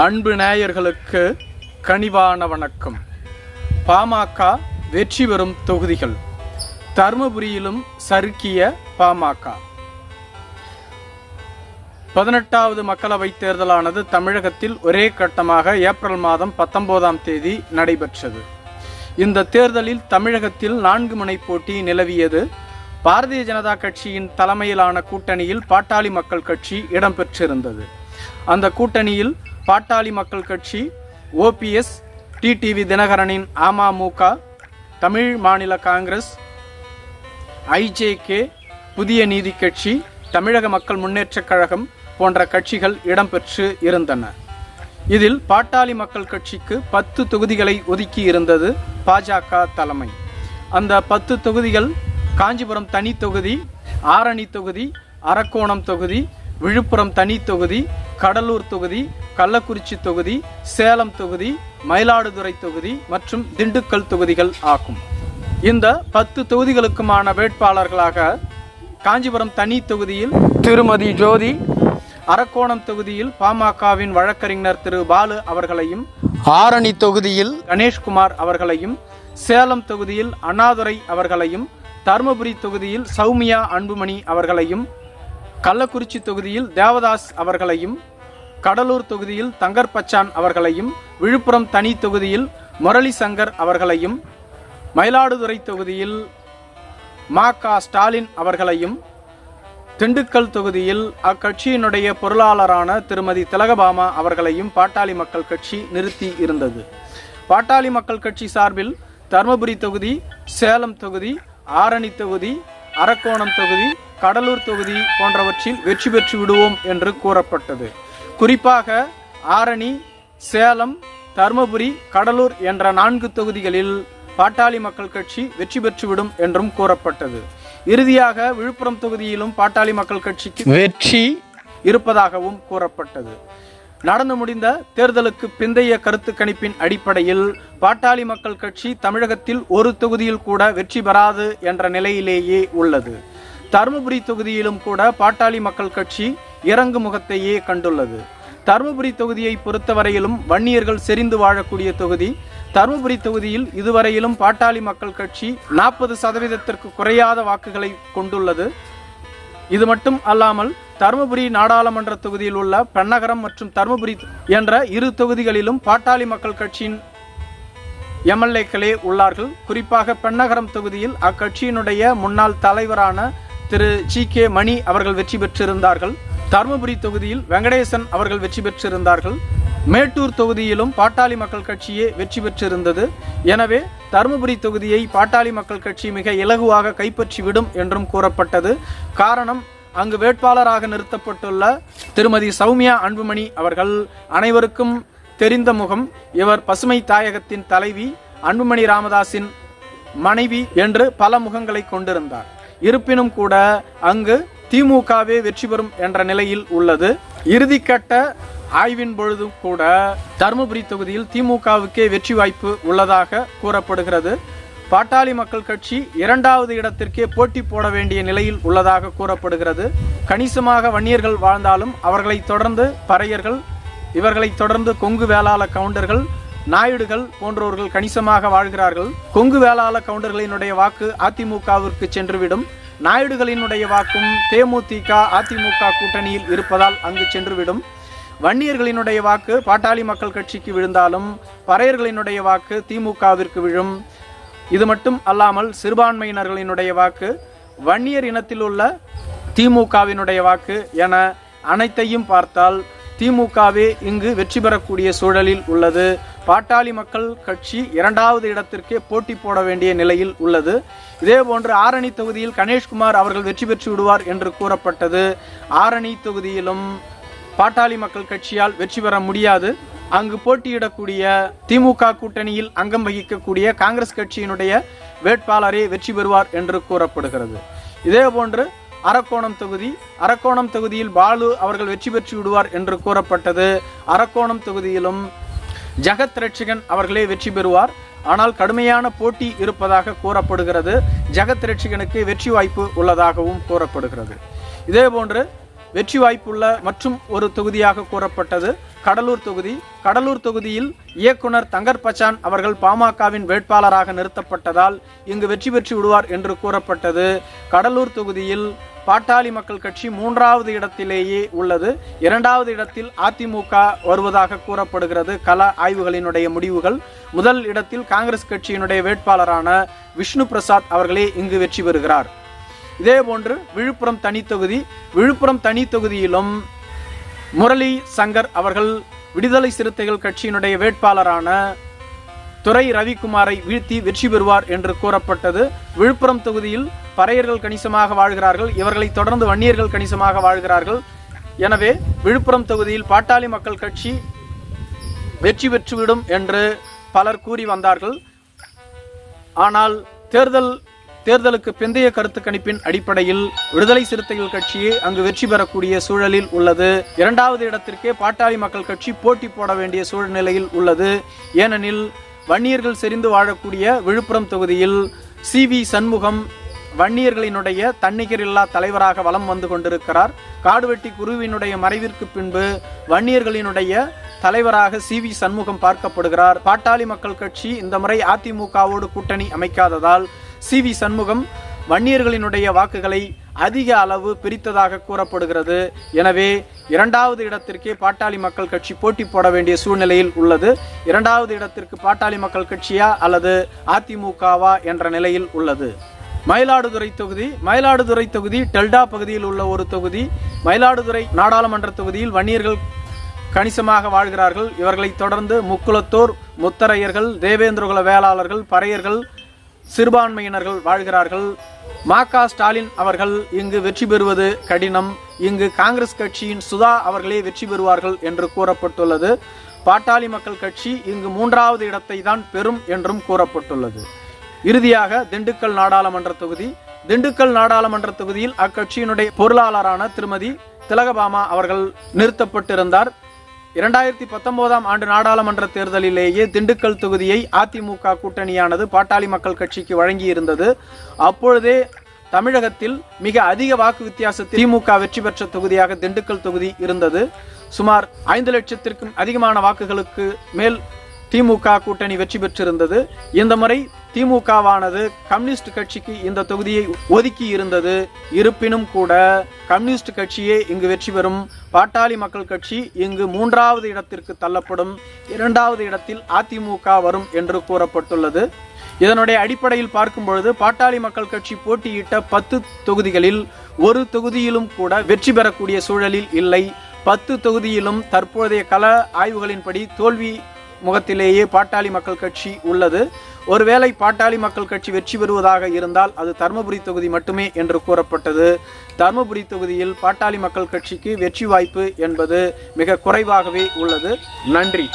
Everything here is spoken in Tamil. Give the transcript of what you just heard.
அன்பு நேயர்களுக்கு கனிவான வணக்கம். பாமக வெற்றி பெறும் தொகுதிகள். தருமபுரியிலும் சறுக்கிய பாமக. பதினெட்டாவது மக்களவைத் தேர்தலானது தமிழகத்தில் ஒரே கட்டமாக ஏப்ரல் மாதம் பத்தொன்பதாம் தேதி நடைபெற்றது. இந்த தேர்தலில் தமிழகத்தில் நான்கு முனை போட்டி நிலவியது. பாரதிய ஜனதா கட்சியின் தலைமையிலான கூட்டணியில் பாட்டாளி மக்கள் கட்சி இடம்பெற்றிருந்தது. அந்த கூட்டணியில் பாட்டாளி மக்கள் கட்சி ஓபிஎஸ் டிடிவி தினகரனின் அமமுக தமிழ் மாநில காங்கிரஸ் ஐஜேகே புதிய நீதி கட்சி தமிழக மக்கள் முன்னேற்றக் கழகம் போன்ற கட்சிகள் இடம்பெற்று இருந்தன. இதில் பாட்டாளி மக்கள் கட்சிக்கு பத்து தொகுதிகளை ஒதுக்கி இருந்தது பாஜக தலைமை. அந்த பத்து தொகுதிகள் காஞ்சிபுரம் தனி தொகுதி ஆரணி தொகுதி அரக்கோணம் தொகுதி விழுப்புரம் தனி தொகுதி கடலூர் தொகுதி கள்ளக்குறிச்சி தொகுதி சேலம் தொகுதி மயிலாடுதுறை தொகுதி மற்றும் திண்டுக்கல் தொகுதிகள் ஆகும். இந்த பத்து தொகுதிகளுக்குமான வேட்பாளர்களாக காஞ்சிபுரம் தனி தொகுதியில் திருமதி ஜோதி அரக்கோணம் தொகுதியில் பாமகவின் வழக்கறிஞர் திரு பாலு அவர்களையும் ஆரணி தொகுதியில் கணேஷ்குமார் அவர்களையும் சேலம் தொகுதியில் அண்ணாதுரை அவர்களையும் தருமபுரி தொகுதியில் சௌமியா அன்புமணி அவர்களையும் கள்ளக்குறிச்சி தொகுதியில் தேவதாஸ் அவர்களையும் கடலூர் தொகுதியில் தங்கர் பச்சான் அவர்களையும் விழுப்புரம் தனி தொகுதியில் முரளி சங்கர் அவர்களையும் மயிலாடுதுறை தொகுதியில் மா. க. ஸ்டாலின் அவர்களையும் திண்டுக்கல் தொகுதியில் அக்கட்சியினுடைய பொருளாளரான திருமதி திலகபாமா அவர்களையும் பாட்டாளி மக்கள் கட்சி நிறுத்தி இருந்தது. பாட்டாளி மக்கள் கட்சி சார்பில் தருமபுரி தொகுதி சேலம் தொகுதி ஆரணி தொகுதி அரக்கோணம் தொகுதி கடலூர் தொகுதி போன்றவற்றில் வெற்றி பெற்று விடுவோம் என்று கூறப்பட்டது. குறிப்பாக ஆரணி சேலம் தருமபுரி கடலூர் என்ற நான்கு தொகுதிகளில் பாட்டாளி மக்கள் கட்சி வெற்றி பெற்றுவிடும் என்றும் கூறப்பட்டது. இறுதியாக விழுப்புரம் தொகுதியிலும் பாட்டாளி மக்கள் கட்சிக்கு வெற்றி இருப்பதாகவும் கூறப்பட்டது. நடந்து முடிந்த தேர்தலுக்கு பிந்தைய கருத்து கணிப்பின் அடிப்படையில் பாட்டாளி மக்கள் கட்சி தமிழகத்தில் ஒரு தொகுதியில் கூட வெற்றி பெறாது என்ற நிலையிலேயே உள்ளது. தருமபுரி தொகுதியிலும் கூட பாட்டாளி மக்கள் கட்சி இறங்கு முகத்தையே கண்டுள்ளது. தருமபுரி தொகுதியை பொறுத்தவரையிலும் வன்னியர்கள் செறிந்து வாழக்கூடிய தொகுதி. தருமபுரி தொகுதியில் இதுவரையிலும் பாட்டாளி மக்கள் கட்சி நாற்பது சதவீதத்திற்கு குறையாத வாக்குகளை கொண்டுள்ளது. இது மட்டும் அல்லாமல் தருமபுரி நாடாளுமன்ற தொகுதியில் உள்ள பெண்ணகரம் மற்றும் தருமபுரி என்ற இரு தொகுதிகளிலும் பாட்டாளி மக்கள் கட்சியின் எம்எல்ஏக்களே உள்ளார்கள். குறிப்பாக பெண்ணகரம் தொகுதியில் அக்கட்சியினுடைய முன்னாள் தலைவரான திரு ஜி கே மணி அவர்கள் வெற்றி பெற்றிருந்தார்கள். தருமபுரி தொகுதியில் வெங்கடேசன் அவர்கள் வெற்றி பெற்றிருந்தார்கள். மேட்டூர் தொகுதியிலும் பாட்டாளி மக்கள் கட்சியே வெற்றி பெற்றிருந்தது. எனவே தருமபுரி தொகுதியை பாட்டாளி மக்கள் கட்சி மிக இலகுவாக கைப்பற்றிவிடும் என்றும் கூறப்பட்டது. காரணம் அங்கு வேட்பாளராக நிறுத்தப்பட்டுள்ள திருமதி சௌமியா அன்புமணி அவர்கள் அனைவருக்கும் தெரிந்த முகம் இவர் பசுமை தாயகத்தின் தலைவி அன்புமணி ராமதாஸின் மனைவி என்று பல முகங்களை கொண்டிருந்தார். இருப்பினும் கூட அங்கு திமுகவே வெற்றி பெறும் என்ற நிலையில் உள்ளது. இறுதிக்கட்ட ஆய்வின் பொழுதும் கூட தருமபுரி தொகுதியில் திமுகவுக்கே வெற்றி வாய்ப்பு உள்ளதாக கூறப்படுகிறது. பாட்டாளி மக்கள் கட்சி இரண்டாவது இடத்திற்கே போட்டி போட வேண்டிய நிலையில் உள்ளதாக கூறப்படுகிறது. கணிசமாக வன்னியர்கள் வாழ்ந்தாலும் அவர்களை தொடர்ந்து பறையர்கள் இவர்களை தொடர்ந்து கொங்கு வேளாள கவுண்டர்கள் நாயுடுகள் போன்றவர்கள் கணிசமாக வாழ்கிறார்கள். கொங்கு வேளாள கவுண்டர்களினுடைய வாக்கு அதிமுகவிற்கு சென்றுவிடும். நாயுடுகளினுடைய வாக்கும் தேமுதிக அதிமுக கூட்டணியில் இருப்பதால் அங்கு சென்றுவிடும். வன்னியர்களினுடைய வாக்கு பாட்டாளி மக்கள் கட்சிக்கு விழுந்தாலும் பறையர்களினுடைய வாக்கு திமுகவிற்கு விழும். இது மட்டும் அல்லாமல் சிறுபான்மையினர்களினுடைய வாக்கு வன்னியர் இனத்தில் உள்ள திமுகவினுடைய வாக்கு என அனைத்தையும் பார்த்தால் திமுகவே இங்கு வெற்றி பெறக்கூடிய சூழலில் உள்ளது. பாட்டாளி மக்கள் கட்சி இரண்டாவது இடத்திற்கே போட்டி போட வேண்டிய நிலையில் உள்ளது. இதேபோன்று ஆரணி தொகுதியில் கணேஷ்குமார் அவர்கள் வெற்றி பெற்று விடுவார் என்று கூறப்பட்டது. ஆரணி தொகுதியிலும் பாட்டாளி மக்கள் கட்சியால் வெற்றி பெற முடியாது. அங்கு போட்டியிடக்கூடிய திமுக கூட்டணியில் அங்கம் வகிக்கக்கூடிய காங்கிரஸ் கட்சியினுடைய வேட்பாளரே வெற்றி பெறுவார் என்று கூறப்படுகிறது. இதேபோன்று அரக்கோணம் தொகுதி அரக்கோணம் தொகுதியில் பாலு அவர்கள் வெற்றி பெற்று விடுவார் என்று கூறப்பட்டது. அரக்கோணம் தொகுதியிலும் ஜெகத் ரட்சிகன் அவர்களே வெற்றி பெறுவார். ஆனால் கடுமையான போட்டி இருப்பதாக கூறப்படுகிறது. ஜெகத் ரட்சிகனுக்கு வெற்றி வாய்ப்பு உள்ளதாகவும் கூறப்படுகிறது. இதேபோன்று வெற்றி வாய்ப்புள்ள மற்றும் ஒரு தொகுதியாக கூறப்பட்டது கடலூர் தொகுதி. கடலூர் தொகுதியில் இயக்குனர் தங்கர் பச்சான் அவர்கள் பாமகவின் வேட்பாளராக நிறுத்தப்பட்டதால் இங்கு வெற்றி பெற்று விடுவார் என்று கூறப்பட்டது. கடலூர் தொகுதியில் பாட்டாளி மக்கள் கட்சி மூன்றாவது இடத்திலேயே உள்ளது. இரண்டாவது இடத்தில் அதிமுக வருவதாக கூறப்படுகிறது. கள ஆய்வுகளினுடைய முடிவுகள். முதல் இடத்தில் காங்கிரஸ் கட்சியினுடைய வேட்பாளரான விஷ்ணு பிரசாத் அவர்களே இங்கு வெற்றி பெறுகிறார். இதேபோன்று விழுப்புரம் தனித்தொகுதி விழுப்புரம் தனித்தொகுதியிலும் முரளி சங்கர் அவர்கள் விடுதலை சிறுத்தைகள் கட்சியினுடைய வேட்பாளரான துறை ரவிக்குமாரை வீழ்த்தி வெற்றி பெறுவார் என்று கூறப்பட்டது. விழுப்புரம் தொகுதியில் பறையர்கள் கணிசமாக வாழ்கிறார்கள் இவர்களை தொடர்ந்து வன்னியர்கள் கணிசமாக வாழ்கிறார்கள். எனவே விழுப்புரம் தொகுதியில் பாட்டாளி மக்கள் கட்சி வெற்றி பெற்றுவிடும் என்று பலர் கூறி வந்தார்கள். ஆனால் தேர்தல் தேர்தலுக்கு பிந்தைய கருத்து கணிப்பின் அடிப்படையில் விடுதலை சிறுத்தைகள் கட்சியே அங்கு வெற்றி பெறக்கூடிய சூழலில் உள்ளது. இரண்டாவது இடத்திற்கே பாட்டாளி மக்கள் கட்சி போட்டி போட வேண்டிய சூழ்நிலையில் உள்ளது. ஏனெனில் வன்னியர்கள் செறிந்து வாழக்கூடிய விழுப்புரம் தொகுதியில் சி வி சண்முகம் வன்னியர்களினுடைய தன்னிகரில்லா தலைவராக வலம் வந்து கொண்டிருக்கிறார். காடுவெட்டி குருவினுடைய மறைவிற்கு பின்பு வன்னியர்களினுடைய தலைவராக சி வி சண்முகம் பார்க்கப்படுகிறார். பாட்டாளி மக்கள் கட்சி இந்த முறை அதிமுகவோடு கூட்டணி அமைக்காததால் சி வி சண்முகம் வன்னியர்களினுடைய வாக்குகளை அதிக அளவு பிரித்ததாக கூறப்படுகிறது. எனவே இரண்டாவது இடத்திற்கே பாட்டாளி மக்கள் கட்சி போட்டி போட வேண்டிய சூழ்நிலையில் உள்ளது. இரண்டாவது இடத்திற்கு பாட்டாளி மக்கள் கட்சியா அல்லது அதிமுகவா என்ற நிலையில் உள்ளது. மயிலாடுதுறை தொகுதி மயிலாடுதுறை தொகுதி டெல்டா பகுதியில் உள்ள ஒரு தொகுதி மயிலாடுதுறை நாடாளுமன்ற தொகுதியில் வன்னியர்கள் கணிசமாக வாழ்கிறார்கள். இவர்களைத் தொடர்ந்து முக்குளத்தோர் முத்தரையர்கள் தேவேந்திரகுல வேளாளர்கள் பறையர்கள் சிறுபான்மையினர்கள் வாழ்கிறார்கள். மாகா ஸ்டாலின் அவர்கள் இங்கு வெற்றி பெறுவது கடினம். இங்கு காங்கிரஸ் கட்சியின் சுதா அவர்களே வெற்றி பெறுவார்கள் என்று கூறப்பட்டுள்ளது. பாட்டாளி மக்கள் கட்சி இங்கு மூன்றாவது இடத்தை தான் பெறும் என்றும் கூறப்பட்டுள்ளது. இறுதியாக திண்டுக்கல் நாடாளுமன்ற தொகுதி. திண்டுக்கல் நாடாளுமன்ற தொகுதியில் அக்கட்சியினுடைய பொருளாளரான திருமதி திலகபாமா அவர்கள் நிறுத்தப்பட்டிருந்தார். இரண்டாயிரத்தி பத்தொன்பதாம் ஆண்டு நாடாளுமன்ற தேர்தலிலேயே திண்டுக்கல் தொகுதியை அதிமுக கூட்டணியானது பாட்டாளி மக்கள் கட்சிக்கு வழங்கியிருந்தது. அப்பொழுதே தமிழகத்தில் மிக அதிக வாக்கு வித்தியாசத்தில் திமுக வெற்றி பெற்ற தொகுதியாக திண்டுக்கல் தொகுதி இருந்தது. சுமார் ஐந்து லட்சத்திற்கும் அதிகமான வாக்குகளுக்கு மேல் திமுக கூட்டணி வெற்றி பெற்றிருந்தது. இந்த முறை திமுகவானது கம்யூனிஸ்ட் கட்சிக்கு இந்த தொகுதியை ஒதுக்கி இருந்தது. இருப்பினும் கூட கம்யூனிஸ்ட் கட்சியே இங்கு வெற்றி பெறும். பாட்டாளி மக்கள் கட்சி இங்கு மூன்றாவது இடத்திற்கு தள்ளப்படும். இரண்டாவது இடத்தில் அதிமுக வரும் என்று கூறப்பட்டுள்ளது. இதனுடைய அடிப்படையில் பார்க்கும் பொழுது பாட்டாளி மக்கள் கட்சி போட்டியிட்ட பத்து தொகுதிகளில் ஒரு தொகுதியிலும் கூட வெற்றி பெறக்கூடிய சூழலில் இல்லை. பத்து தொகுதியிலும் தற்போதைய கள ஆய்வுகளின்படி தோல்வி முகத்திலேயே பாட்டாளி மக்கள் கட்சி உள்ளது. ஒருவேளை பாட்டாளி மக்கள் கட்சி வெற்றி பெறுவதாக இருந்தால் அது தருமபுரி தொகுதி மட்டுமே என்று கூறப்பட்டது. தருமபுரி தொகுதியில் பாட்டாளி மக்கள் கட்சிக்கு வெற்றி வாய்ப்பு என்பது மிக குறைவாகவே உள்ளது. நன்றி.